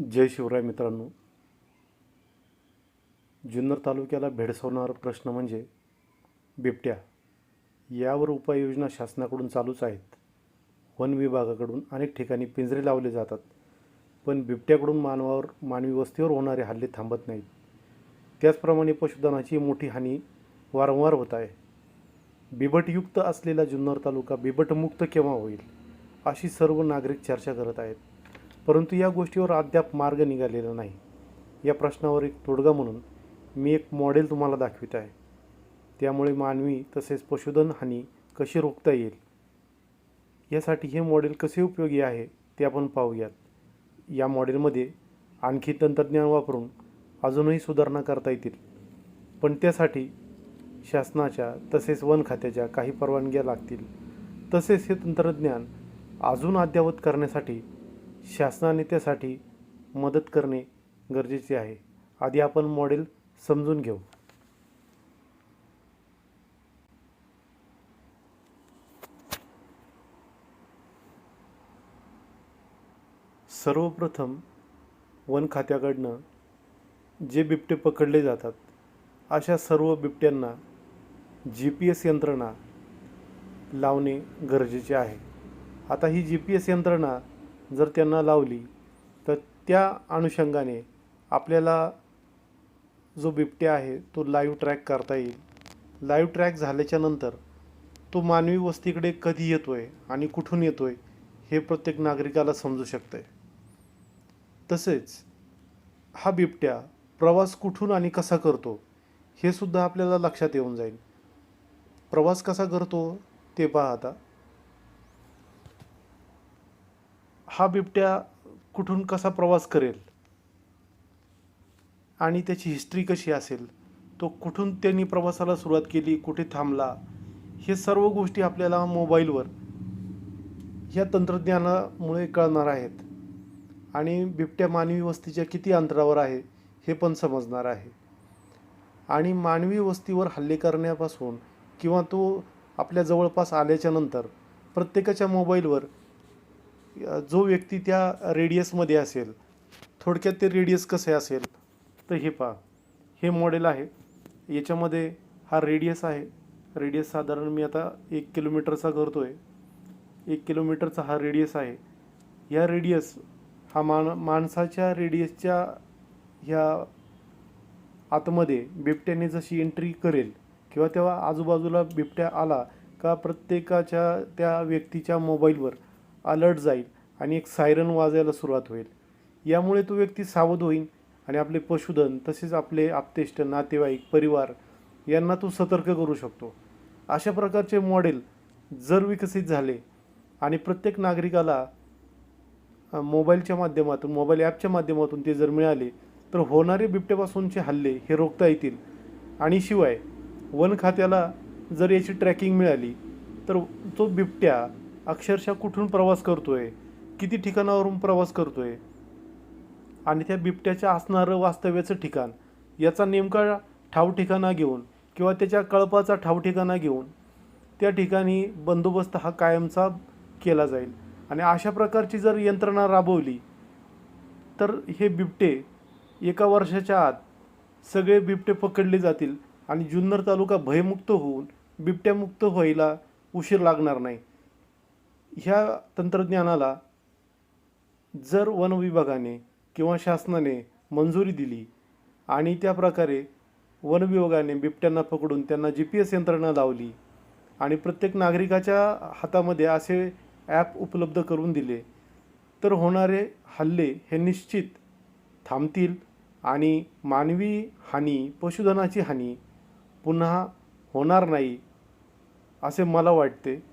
जय शिवराय मित्रांनो. जुन्नर तालुक्याला भेडसावणारा प्रश्न म्हणजे बिबट्या. यावर उपाययोजना शासनाकडून चालूच आहेत. वन विभागाकडून अनेक ठिकाणी पिंजरे लावले जातात. पण बिबट्याकडून मानवावर मानवी वस्तीवर होणारे हल्ले थांबत नाहीत. त्याचप्रमाणे पशुधनाची मोठी हानी वारंवार होत आहे. बिबटयुक्त असलेला जुन्नर तालुका बिबटमुक्त केव्हा होईल अशी सर्व नागरिक चर्चा करत आहेत. परंतु या गोष्टीवर अद्याप मार्ग निघालेला नाही. या प्रश्नावर एक तोडगा म्हणून मी एक मॉडेल तुम्हाला दाखवित आहे. त्यामुळे मानवी तसेच पशुधन हानी कशी रोखता येईल? यासाठी हे मॉडेल कसे उपयोगी आहे ते आपण पाहूयात. या मॉडेलमध्ये आणखी तंत्रज्ञान वापरून अजूनही सुधारणा करता येतील. पण त्यासाठी शासनाच्या तसेच वन खात्याच्या काही परवानग्या लागतील. तसेच हे तंत्रज्ञान अजून अद्ययावत करण्यासाठी शासनाने त्यासाठी मदत करणे गरजेचे आहे. आधी आपण मॉडेल समजून घेऊ. सर्वप्रथम वन खात्याकडनं जे बिबटे पकडले जातात अशा सर्व बिबट्यांना जी पी एस यंत्रणा लावणे गरजेचे आहे. आता ही जी पी एस यंत्रणा जर त्यांना लावली तर त्या अनुषंगाने आपल्याला जो बिबट्या आहे तो लाईव्ह ट्रॅक करता येईल. लाईव्ह ट्रॅक झाल्याच्यानंतर तो मानवी वस्तीकडे कधी येतो आहे आणि कुठून येतो आहे हे प्रत्येक नागरिकाला समजू शकतं आहे तसेच हा बिबट्या प्रवास कुठून आणि कसा करतो हे सुद्धा आपल्याला लक्षात येऊन जाईल. प्रवास कसा करतो ते पाहता आता हा बिबट्या कुठून कसा प्रवास करेल? आणि त्याची हिस्ट्री कशी असेल? तो कुठून त्यांनी प्रवासाला सुरुवात केली? कुठे थांबला? हे सर्व गोष्टी आपल्याला मोबाईलवर या तंत्रज्ञानामुळे कळणार आहेत. आणि बिबट्या मानवी वस्तीच्या किती अंतरावर आहे हे पण समजणार आहे. आणि मानवी वस्तीवर हल्ले करण्यापासून किंवा तो आपल्या जवळपास आल्याच्यानंतर प्रत्येकाच्या मोबाईलवर जो व्यक्ती त्या रेडियसमध्ये असेल थोडक्यात ते रेडियस कसे असेल तर हे पहा. हे मॉडेल आहे. याच्यामध्ये हा रेडियस आहे. रेडियस साधारण मी आता एक किलोमीटरचा करतो आहे एक किलोमीटरचा हा रेडियस आहे. या रेडियस हा मान माणसाच्या रेडियसच्या ह्या आतमध्ये बिबट्याने जशी एंट्री करेल किंवा तेव्हा आजूबाजूला बिबट्या आला का प्रत्येकाच्या त्या व्यक्तीच्या मोबाईलवर अलर्ट जाईल आणि एक सायरन वाजायला सुरुवात होईल. यामुळे तो व्यक्ती सावध होईल आणि आपले पशुधन तसेच आपले आप्तेष्ट नातेवाईक परिवार यांना तो सतर्क करू शकतो. अशा प्रकारचे मॉडेल जर विकसित झाले आणि प्रत्येक नागरिकाला मोबाईलच्या माध्यमातून मोबाईल ॲपच्या माध्यमातून ते जर मिळाले तर होणारे बिबट्यापासूनचे हल्ले हे रोखता येतील. आणि शिवाय वन खात्याला जर याची ट्रॅकिंग मिळाली तर तो बिबट्या अक्षरशः कुठून प्रवास करतोय? किती ठिकाणावरून प्रवास करतोय? आणि त्या बिबट्याच्या असणारं वास्तव्याचं ठिकाण याचा नेमका ठाव ठिकाणा घेऊन किंवा त्याच्या कळपाचा ठाव ठिकाणा घेऊन त्या ठिकाणी बंदोबस्त हा कायमचा केला जाईल. आणि अशा प्रकारची जर यंत्रणा राबवली तर हे बिबटे एका वर्षाच्या आत सगळे बिबटे पकडले जातील आणि जुन्नर तालुका भयमुक्त होऊन बिबट्यामुक्त व्हायला उशीर लागणार नाही. ह्या तंत्रज्ञानाला जर वन विभागाने किंवा शासनाने मंजुरी दिली आणि त्या प्रकारे वन विभागाने बिबट्यांना पकडून त्यांना जी पी एस यंत्रणा लावली आणि प्रत्येक नागरिकाच्या हातामध्ये असे ॲप उपलब्ध करून दिले तर होणारे हल्ले हे निश्चित थांबतील आणि मानवी हानी पशुधनाची हानी पुन्हा होणार नाही असे मला वाटते.